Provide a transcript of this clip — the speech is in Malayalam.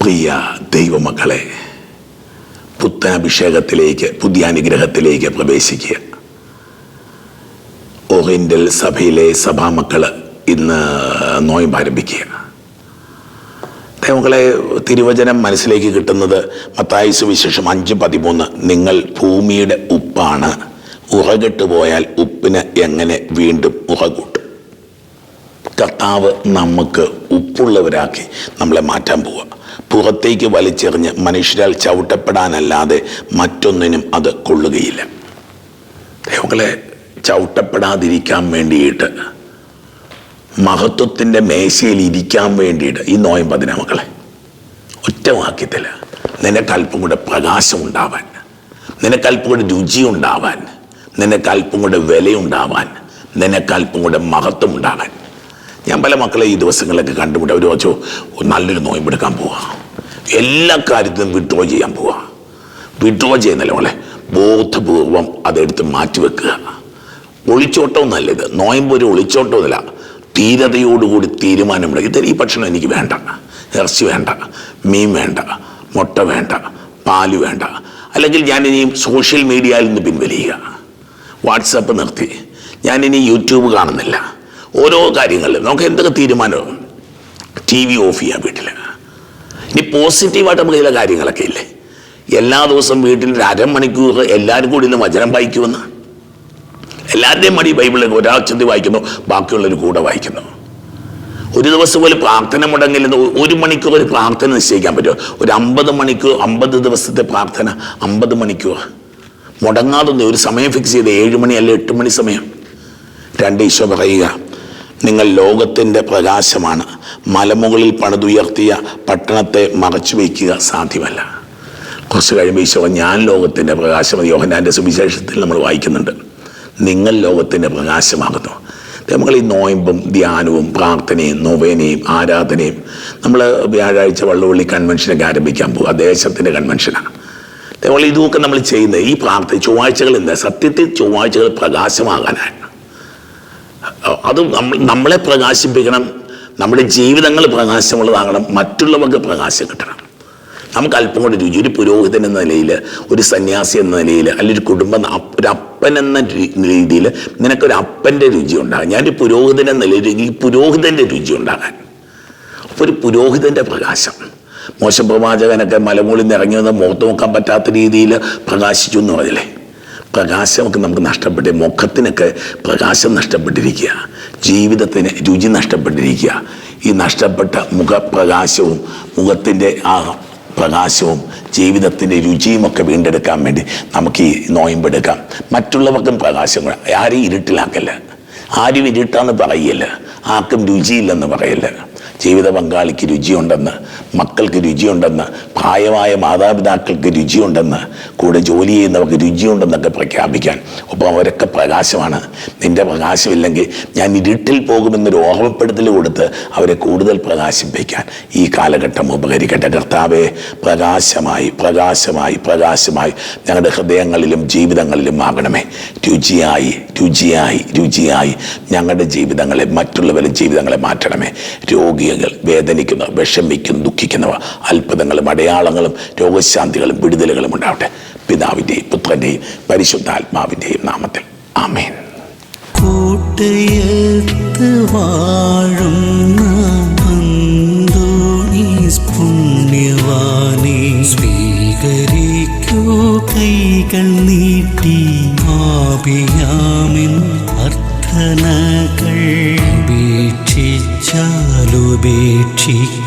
പ്രിയ ദൈവമക്കളെ പുത്തനഭിഷേകത്തിലേക്ക് പുതിയ അനുഗ്രഹത്തിലേക്ക് പ്രവേശിക്കുക. ഓറിയന്റൽ സഭയിലെ സഭാമക്കൾ ഇന്ന് നോയമ്പ് ആരംഭിക്കുക. ദൈവങ്ങളെ തിരുവചനം മനസ്സിലേക്ക് കിട്ടുന്നത് മത്തായി സുവിശേഷം അഞ്ച് പതിമൂന്ന്. നിങ്ങൾ ഭൂമിയുടെ ഉപ്പാണ്. ഉറകെട്ട് പോയാൽ ഉപ്പിന് എങ്ങനെ വീണ്ടും ഉറകൂട്ടും കർത്താവ് നമുക്ക് ഉപ്പുള്ളവരാക്കി നമ്മളെ മാറ്റാൻ പോവുക. പുറത്തേക്ക് വലിച്ചെറിഞ്ഞ് മനുഷ്യരാൽ ചവിട്ടപ്പെടാനല്ലാതെ മറ്റൊന്നിനും അത് കൊള്ളുകയില്ല. ദൈവങ്ങളെ ചവിട്ടപ്പെടാതിരിക്കാൻ വേണ്ടിയിട്ട് മഹത്വത്തിന്റെ മേശയിൽ ഇരിക്കാൻ വേണ്ടിയിട്ട് ഈ നോയമ്പതിന മക്കളെ ഒറ്റ വാക്യത്തിൽ നിനക്കല്പം കൂടെ പ്രകാശം ഉണ്ടാവാൻ നിനക്കല്പം കൂടെ രുചി ഉണ്ടാവാൻ നിനക്കല്പം കൂടെ വിലയുണ്ടാവാൻ നിനക്കല്പം കൂടെ മഹത്വം ഉണ്ടാകാൻ. ഞാൻ പല മക്കളെ ഈ ദിവസങ്ങളിലൊക്കെ കണ്ടുമുട്ടി അവർ വെച്ചോ നല്ലൊരു നോയമ്പെടുക്കാൻ പോവാ. എല്ലാ കാര്യത്തിലും വിഡ്രോ ചെയ്യാൻ പോവാ. വിഡ്രോ ചെയ്യുന്നില്ല മോളെ? ബോധപൂർവം അതെടുത്ത് മാറ്റിവെക്കുക ഒളിച്ചോട്ടവും നല്ലത്. നോയമ്പ് ഒരു ഒളിച്ചോട്ടവുമില്ല. ധീരതയോടുകൂടി തീരുമാനമെടുക്കുക ഇത് ഈ ഭക്ഷണം എനിക്ക് വേണ്ട. ഇറച്ചി വേണ്ട. മീൻ വേണ്ട. മുട്ട വേണ്ട. പാൽ വേണ്ട. അല്ലെങ്കിൽ ഞാനിനി സോഷ്യൽ മീഡിയയിൽ നിന്ന് പിൻവലിയുക. വാട്സപ്പ് നിർത്തി. ഞാനിനി യൂട്യൂബ് കാണുന്നില്ല. ഓരോ കാര്യങ്ങളിലും നമുക്ക് എന്തൊക്കെ തീരുമാനവും ടി വി ഓഫ് ചെയ്യാം വീട്ടിൽ? ഇനി പോസിറ്റീവായിട്ട് നമുക്ക് ചില കാര്യങ്ങളൊക്കെ ഇല്ലേ? എല്ലാ ദിവസവും വീട്ടിൽ ഒരു അരമണിക്കൂർ എല്ലാവരും കൂടി ഇന്ന് വചനം വായിക്കുമെന്ന്? എല്ലാവരുടെയും മടി ബൈബിളിൽ ഒരാൾ ചെന്തി വായിക്കുന്നു? ബാക്കിയുള്ളവർ കൂടെ വായിക്കുന്നു. ഒരു ദിവസം പോലും പ്രാർത്ഥന മുടങ്ങില്ല ഒരു മണിക്കൂർ ഒരു പ്രാർത്ഥന നിശ്ചയിക്കാൻ പറ്റുമോ? ഒരു അമ്പത് മണിക്കൂർ അമ്പത് ദിവസത്തെ പ്രാർത്ഥന അമ്പത് മണിക്കൂർ. മുടങ്ങാതൊന്നും ഒരു സമയം ഫിക്സ് ചെയ്ത്. ഏഴ് മണി അല്ലെ എട്ട് മണി സമയം? രണ്ട് ഈശോ പറയുക നിങ്ങൾ ലോകത്തിന്റെ പ്രകാശമാണ്. മലമുകളിൽ പണിതുയർത്തിയ പട്ടണത്തെ മറച്ചു വയ്ക്കുക സാധ്യമല്ല. കുറച്ച് കഴിയുമ്പോൾ ഈശോ ഞാൻ ലോകത്തിന്റെ പ്രകാശം യോഹനാന്റെ സുവിശേഷത്തിൽ നമ്മൾ വായിക്കുന്നുണ്ട്. നിങ്ങൾ ലോകത്തിന്റെ പ്രകാശമാകുന്നു. നമ്മൾ ഈ നോയമ്പും ധ്യാനവും പ്രാർത്ഥനയും നൊവേനയും ആരാധനയും നമ്മൾ വ്യാഴാഴ്ച വള്ളുവള്ളി കൺവെൻഷനൊക്കെ ആരംഭിക്കാൻ പോകുക ദേശത്തിന്റെ കൺവെൻഷനാണ്. നമ്മൾ ഇതുമൊക്കെ നമ്മൾ ചെയ്യുന്നത്. ഈ പ്രാർത്ഥന ചൊവ്വാഴ്ചകൾ എന്താ? സത്യത്തിൽ ചൊവ്വാഴ്ചകൾ പ്രകാശമാകാനാണ്. അത് നമ്മളെ പ്രകാശിപ്പിക്കണം. നമ്മുടെ ജീവിതങ്ങൾ പ്രകാശമുള്ളതാകണം. മറ്റുള്ളവർക്ക് പ്രകാശം കിട്ടണം. നമുക്ക് അല്പം കൂടി രുചി. ഒരു പുരോഹിതൻ എന്ന നിലയിൽ ഒരു സന്യാസി എന്ന നിലയിൽ അല്ലെങ്കിൽ ഒരു കുടുംബം ഒരു അപ്പൻ എന്ന രീതിയിൽ നിനക്കൊരു അപ്പന്റെ രുചി ഉണ്ടാകും. ഞാനൊരു പുരോഹിതൻ എന്ന നിലയിൽ ഈ പുരോഹിതന്റെ രുചി ഉണ്ടാകാൻ. അപ്പോൾ ഒരു പുരോഹിതന്റെ പ്രകാശം. മോശപ്രവാചകനൊക്കെ മലമൂളിൽ നിന്ന് ഇറങ്ങി വന്ന് മുഖത്ത് നോക്കാൻ പറ്റാത്ത രീതിയിൽ പ്രകാശിച്ചു എന്ന് പറഞ്ഞില്ലേ? പ്രകാശമൊക്കെ നമുക്ക് നഷ്ടപ്പെട്ട് മുഖത്തിനൊക്കെ പ്രകാശം നഷ്ടപ്പെട്ടിരിക്കുക. ജീവിതത്തിന് രുചി നഷ്ടപ്പെട്ടിരിക്കുക. ഈ നഷ്ടപ്പെട്ട മുഖപ്രകാശവും മുഖത്തിന്റെ ആ പ്രകാശവും ജീവിതത്തിന്റെ രുചിയും ഒക്കെ വീണ്ടെടുക്കാൻ വേണ്ടി നമുക്ക് ഈ നോയമ്പെടുക്കാം മറ്റുള്ളവർക്കും പ്രകാശം ആരെയും ഇരുട്ടിലാക്കല്ല. ആരും ഇരുട്ടാന്ന് പറയല്ല. ആർക്കും രുചിയില്ലെന്ന് പറയല്ല. ജീവിത പങ്കാളിക്ക് രുചിയുണ്ടെന്ന് മക്കൾക്ക് രുചിയുണ്ടെന്ന് പ്രായമായ മാതാപിതാക്കൾക്ക് രുചിയുണ്ടെന്ന് കൂടെ ജോലി ചെയ്യുന്നവർക്ക് രുചിയുണ്ടെന്നൊക്കെ പ്രഖ്യാപിക്കാൻ ഒപ്പം അവരൊക്കെ പ്രകാശമാണ്. നിന്റെ പ്രകാശമില്ലെങ്കിൽ ഞാൻ ഇരുട്ടിൽ പോകുമെന്നൊരു ഓർമ്മപ്പെടുത്തൽ കൊടുത്ത് അവരെ കൂടുതൽ പ്രകാശിപ്പിക്കാൻ ഈ കാലഘട്ടം ഉപകരിക്കട്ടെ. കർത്താവെ പ്രകാശമായി പ്രകാശമായി പ്രകാശമായി ഞങ്ങളുടെ ഹൃദയങ്ങളിലും ജീവിതങ്ങളിലും ആകണമേ. രുചിയായി രുചിയായി രുചിയായി ഞങ്ങളുടെ ജീവിതങ്ങളെ മറ്റുള്ളവരുടെ ജീവിതങ്ങളെ മാറ്റണമേ. രോഗികൾ വേദനിക്കുന്ന വിഷമിക്കും ദുഃഖിക്കുന്നവ അത്ഭുതങ്ങളും അടയാളങ്ങളും രോഗശാന്തികളും വിടുതലുകളും ഉണ്ടാവട്ടെ. പിതാവിന്റെയും പുത്രന്റെയും പരിശുദ്ധാത്മാവിന്റെയും നാമത്തിൽ. ആമേൻ. കോട്ടയത്ത് വാഴുന്ന പുണ്യവാനെ. സ്വീകരിക്കൂ കൈകൾ നീട്ടി അർത്ഥനകൾ വീക്ഷിച്ചാലുപേക്ഷിക്കാതെ